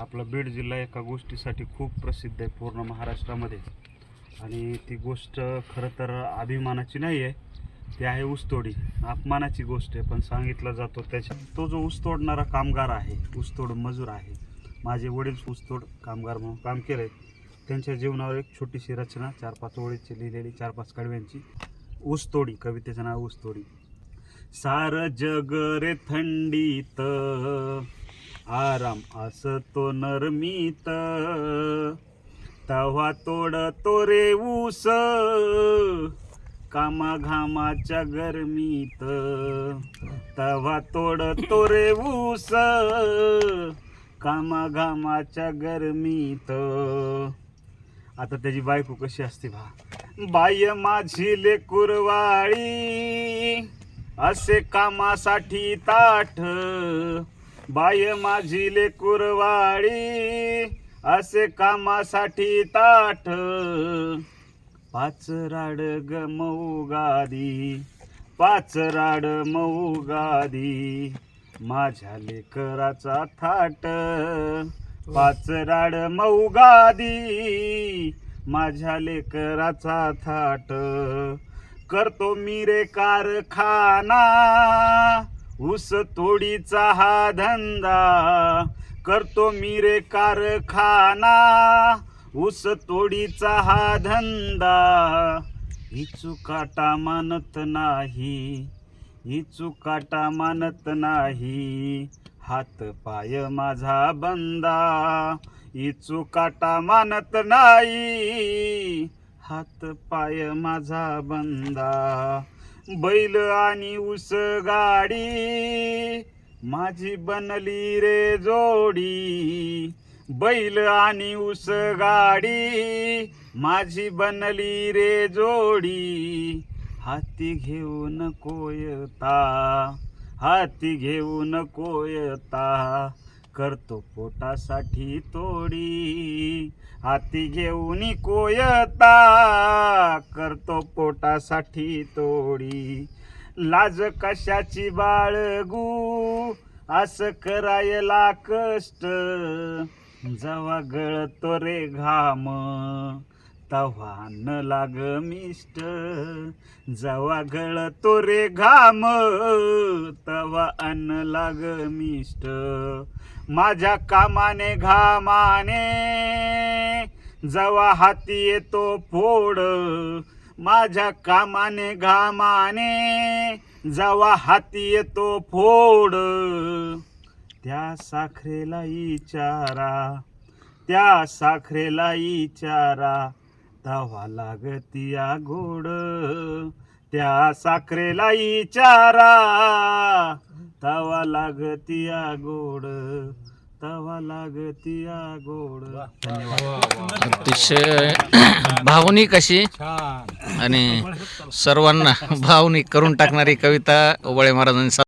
आपला बीड जिल्हा एका गोष्टीसाठी खूप प्रसिद्ध आहे पूर्ण महाराष्ट्रामध्ये. आणि ती गोष्ट खरं तर अभिमानाची नाही आहे ती आहे ऊसतोडी. अपमानाची गोष्ट आहे पण सांगितलं जातो त्याच्यात तो जो ऊस तोडणारा कामगार आहे ऊसतोड मजूर आहे माझे वडील ऊसतोड कामगार म्हणून काम केलं आहे त्यांच्या जीवनावर एक छोटीशी रचना चार पाच ओळीची लिहिलेली चार पाच कडव्यांची. ऊसतोडी कवितेचं नाव ऊसतोडी. सार जग रे थंडीत. आराम असतो नरमीत. तव्हा तोड तो रे ऊस. कामा घामाच्या गरमीत. तव्हा तोड तो रे ऊस. कामा घामाच्या गरमीत. आता त्याची बायको कशी असते भा बाय माझी लेकुरवाळी असे कामासाठी ताठ. बाय माझी लेकुरवाळी असे कामासाठी ताठ पाच राड ग मऊ गादी पाच राड मऊ गादी माझ्या लेकराचा थाट. पाच राड मऊ गादी माझ्या लेकराचा थाट. करतो मी रे कारखाना ऊस तोडीचा हा धंदा करतो मी रे कारखाना. ऊस तोडीचा हा धंदा ही चुकाटा मानत नाही ही चुकाटा मानत नाही. हात पाय माझा बंदा ही चुकाटा मानत नाही. हात पाय माझा बंदा बैल आणि ऊस गाडी. माझी बनली रे जोडी. बैल आणि ऊस गाडी. माझी बनली रे जोडी. हाती घेऊन कोयता. हाती घेऊन कोयता. करतो पोटासाठी तोडी. हाती घेऊन कोयता करतो पोटासाठी तोडी. लाज कशाची बाळगू? असं करायला कष्ट. जवा गळतो रे घाम. तव्हा न लाग मिष्ट. जवा गळतो रे घाम तव्हा अन्न लाग मिष्ट. माझ्या कामाने घामाने जवा हाती येतो फोड. माझ्या कामाने घामाने जवा हाती येतो फोड. त्या साखरेला इचारा त्या साखरेला इचारा. तवा लागतिया गोड त्या साखरेला इचारा. तवा लागतिया गोड तवा लागतिया गोड अतिशय भावनिक अशी छान. आणि सर्वांना भावनिक करून टाकणारी कविता ओबळे महाराजांनी सा-